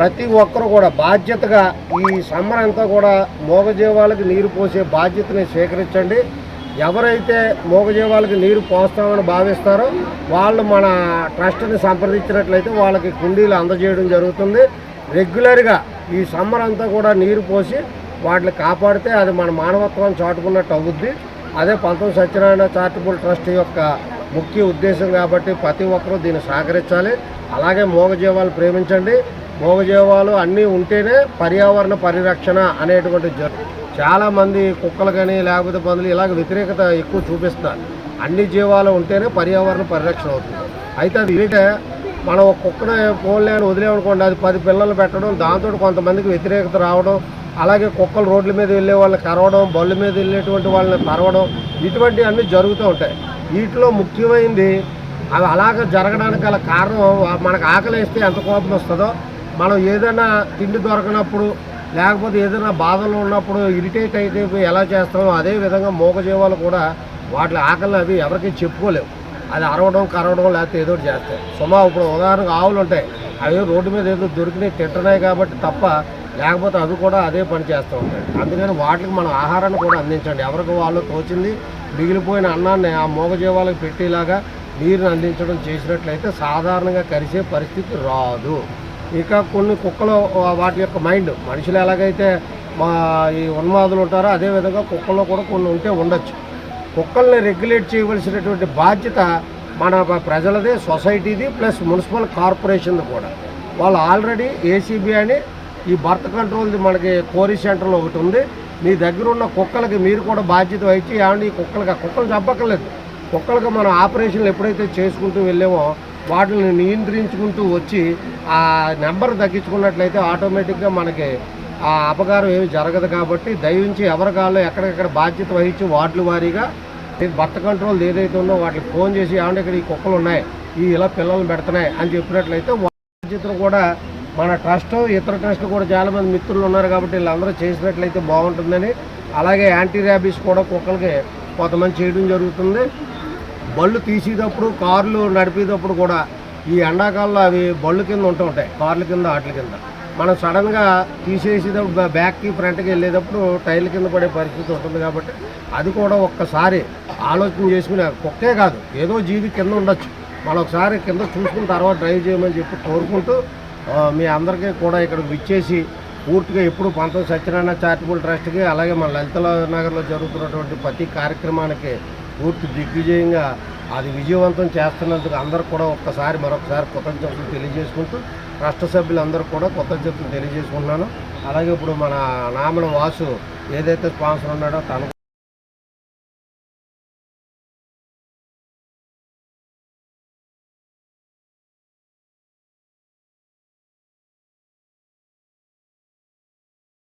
ప్రతి ఒక్కరు కూడా బాధ్యతగా ఈ సమ్మర్ అంతా కూడా మోగజీవాలకు నీరు పోసే బాధ్యతని స్వీకరించండి. ఎవరైతే మోగజీవాలకు నీరు పోస్తామని భావిస్తారో వాళ్ళు మన ట్రస్ట్ని సంప్రదించినట్లయితే వాళ్ళకి కుండీలు అందజేయడం జరుగుతుంది. రెగ్యులర్గా ఈ సమ్మర్ అంతా కూడా నీరు పోసి వాటిని కాపాడితే అది మన మానవత్వం చాటుకున్నట్టు అవుద్ది. అదే పంతొమ్మిది సత్యనారాయణ చారిటబుల్ ట్రస్ట్ యొక్క ముఖ్య ఉద్దేశం కాబట్టి ప్రతి ఒక్కరూ దీన్ని సహకరించాలి. అలాగే మూగజీవాలు ప్రేమించండి. మూగజీవాలు అన్నీ ఉంటేనే పర్యావరణ పరిరక్షణ అనేటువంటి జ చాలామంది కుక్కలు కానీ లేకపోతే పందులు ఇలాగ వ్యతిరేకత ఎక్కువ చూపిస్తున్నారు. అన్ని జీవాలు ఉంటేనే పర్యావరణ పరిరక్షణ అవుతుంది. అయితే అది ఏంటంటే మనం ఒక కుక్కను పోలేని వదిలేమనుకోండి అది పది పిల్లలు పెట్టడం దాంతో కొంతమందికి వ్యతిరేకత రావడం అలాగే కుక్కలు రోడ్ల మీద వెళ్ళే వాళ్ళని కరవడం బళ్ళు మీద వెళ్ళేటువంటి వాళ్ళని కరవడం ఇటువంటివి అన్నీ జరుగుతూ ఉంటాయి. వీటిలో ముఖ్యమైనది అవి అలాగ జరగడానికి గల కారణం మనకు ఆకలి వేస్తే ఎంత కోపం వస్తుందో మనం ఏదైనా తిండి దొరకనప్పుడు లేకపోతే ఏదైనా బాధలు ఉన్నప్పుడు ఇరిటేట్ అయితే ఎలా చేస్తామో అదే విధంగా మూగజీవాలు కూడా వాటి ఆకలి అవి ఎవరికి చెప్పుకోలేవు. అది అరవడం కరవడం లేకపోతే ఏదో చేస్తాయి. సుమా ఇప్పుడు ఉదాహరణకు ఆవులు ఉంటాయి. అవి రోడ్డు మీద ఏదో దొరికినాయి తింటున్నాయి కాబట్టి తప్ప లేకపోతే అవి కూడా అదే పని చేస్తూ ఉంటాయి. అందుకని వాటికి మనం ఆహారాన్ని కూడా అందించండి. ఎవరికి వాళ్ళు తోచింది మిగిలిపోయిన అన్నాన్ని ఆ మూగజీవాలకు పెట్టేలాగా నీరుని అందించడం చేసినట్లయితే సాధారణంగా కరిసే పరిస్థితి రాదు. ఇక కొన్ని కుక్కలు వాటి యొక్క మైండ్. మనుషులు ఎలాగైతే మా ఈ ఉన్మాదులు ఉంటారో అదేవిధంగా కుక్కల్లో కూడా కొన్ని ఉంటే ఉండొచ్చు. కుక్కల్ని రెగ్యులేట్ చేయవలసినటువంటి బాధ్యత మన ప్రజలది సొసైటీది ప్లస్ మున్సిపల్ కార్పొరేషన్ది కూడా. వాళ్ళు ఆల్రెడీ ఏసీబీ అని ఈ బర్త్ కంట్రోల్ది మనకి కోరి సెంటర్లో ఒకటి ఉంది. మీ దగ్గర ఉన్న కుక్కలకి మీరు కూడా బాధ్యత వహించి ఏమండి ఈ కుక్కలకి ఆ కుక్కలు చంపక్కర్లేదు. కుక్కలకి మనం ఆపరేషన్లు ఎప్పుడైతే చేసుకుంటూ వెళ్ళామో వాటిని నియంత్రించుకుంటూ వచ్చి ఆ నెంబర్ తగ్గించుకున్నట్లయితే ఆటోమేటిక్గా మనకి ఆ అపకారం ఏమి జరగదు కాబట్టి దయవించి ఎవరి కాళ్ళు ఎక్కడికెక్కడ బాధ్యత వహించి వార్డుల వారీగా బట్ట భర్త కంట్రోల్ ఏదైతే ఉందో వాటికి ఫోన్ చేసి ఏమంటే ఇక్కడ ఈ కుక్కలు ఉన్నాయి ఈ ఇలా పిల్లలు పెడుతున్నాయి అని చెప్పినట్లయితే బాధ్యతలు బాధ్యతను కూడా మన ట్రస్ట్ ఇతర ట్రస్ట్ కూడా చాలా మంది మిత్రులు ఉన్నారు కాబట్టి వీళ్ళందరూ చేసినట్లయితే బాగుంటుందని అలాగే యాంటీ ర్యాబీస్ కూడా కుక్కలకి కొంతమంది చేయడం జరుగుతుంది. బళ్ళు తీసేటప్పుడు కార్లు నడిపేటప్పుడు కూడా ఈ ఎండాకాలంలో అవి బళ్ళు కింద ఉంటూ ఉంటాయి కార్ల కింద వాటి కింద. మనం సడన్గా తీసేసేటప్పుడు బ్యాక్కి ఫ్రంట్కి వెళ్ళేటప్పుడు టైర్ల కింద పడే పరిస్థితి ఉంటుంది కాబట్టి అది కూడా ఒక్కసారి ఆలోచన చేసుకుని కుక్కే కాదు. ఏదో జీవి కింద ఉండొచ్చు. మనం ఒకసారి కింద చూసుకున్న తర్వాత డ్రైవ్ చేయమని చెప్పి కోరుకుంటూ మీ అందరికీ కూడా ఇక్కడ విచ్చేసి పూర్తిగా ఎప్పుడు పంతొమ్మిది సత్యనారాయణ చారిటబుల్ ట్రస్ట్కి అలాగే మన లలిత నగర్లో జరుగుతున్నటువంటి ప్రతి కార్యక్రమానికి పూర్తి దిగ్విజయంగా అది విజయవంతం చేస్తున్నందుకు అందరూ కూడా ఒక్కసారి మరొకసారి కృతజ్ఞతలు తెలియజేసుకుంటూ రాష్ట్ర సభ్యులందరూ కూడా కృతజ్ఞతలు తెలియజేసుకుంటున్నాను. అలాగే ఇప్పుడు మన నామల వాసు ఏదైతే స్పాన్సర్ ఉన్నాడో తను